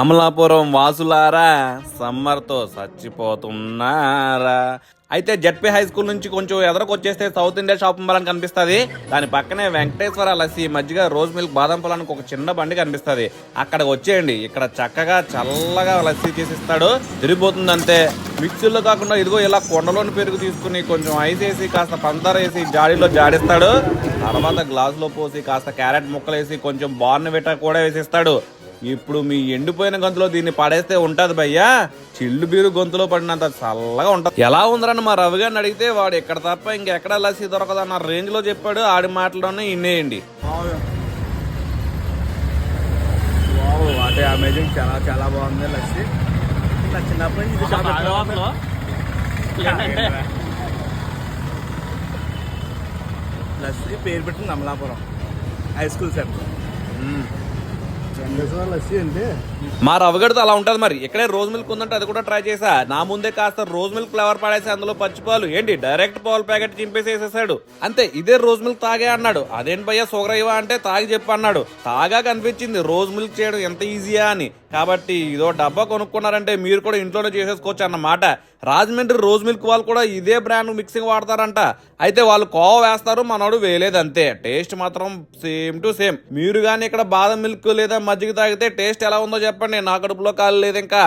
అమలాపురం వాసులారా సమ్మర్తో చచ్చిపోతున్నారా? అయితే ZP high school నుంచి కొంచెం ఎదరకు వచ్చేస్తే సౌత్ ఇండియా షాపింగ్ మాల్ అని కనిపిస్తుంది. దాని పక్కనే వెంకటేశ్వర లస్సి మధ్యగా రోజ్ మిల్క్ బాదం పొలానికి ఒక చిన్న బండి కనిపిస్తుంది. అక్కడికి వచ్చేయండి. ఇక్కడ చక్కగా చల్లగా లస్సీ చేసిస్తాడు తిరిగిపోతుంది అంతే మిక్సీలో కాకుండా ఇదిగో ఇలా కొండలోని పెరుగు తీసుకుని కొంచెం ఐస్ వేసి కాస్త పంచదార వేసి జాడీలో జాడిస్తాడు. తర్వాత గ్లాసులో పోసి కాస్త క్యారెట్ ముక్కలు వేసి కొంచెం బార్న్ విట కూడా వేసిస్తాడు. ఇప్పుడు మీ ఎండిపోయిన గొంతులో దీన్ని పడేస్తే ఉంటది భయ్యా. చిల్లు బీరు గొంతులో పడినంత చల్లగా ఉంటది. ఎలా ఉందరని మా రవి గారిని అడిగితే వాడు ఇక్కడ తప్ప ఇంకెక్కడ లస్సీ దొరకదన్న రేంజ్లో చెప్పాడు ఆడి మాటలోనే ఇన్నేయండి. వావ్ అంటే అమేజింగ్ చాలా చాలా బాగుంది లస్సీ. నా చిన్నప్పటి నుంచి లస్సీ పేరు పెట్టింది అమలాపురం. హై స్కూల్ సెంటర్ మా రవిగడితో అలా ఉంటుంది మరి. ఇక్కడే రోజ్ మిల్క్ ఉందంటే అది కూడా ట్రై చేసా. నా ముందే కాస్త రోజ్ మిల్క్ ఫ్లేవర్ పడేసి అందులో పచ్చిపాలు ఏంటి? డైరెక్ట్ పాలు ప్యాకెట్ చింపేసి వేసేసాడు అంతే ఇదే రోజ్ మిల్క్ తాగే అన్నాడు. అదేంటి భయ్యా షుగర్ అంటే తాగి చెప్పు అన్నాడు. తాగా కనిపించింది రోజ్ మిల్క్ చేయడం ఎంత ఈజీయా అని. కాబట్టి ఇదో డబ్బా కొనుక్కున్నారంటే మీరు కూడా ఇంట్లోనే చేసేసుకోవచ్చు అన్నమాట. రాజమండ్రి రోజ్ మిల్క్ వాళ్ళు కూడా ఇదే బ్రాండ్ మిక్సింగ్ వాడతారంట. అయితే వాళ్ళు కోవ వేస్తారు మనోడు వేయలేదు అంతే టేస్ట్ మాత్రం సేమ్ టు సేమ్. మీరు కానీ ఇక్కడ బాదం మిల్క్ లేదా మజ్జిగ తాగితే టేస్ట్ ఎలా ఉందో చెప్పండి. నా కడుపులో కాలు లేదు ఇంకా.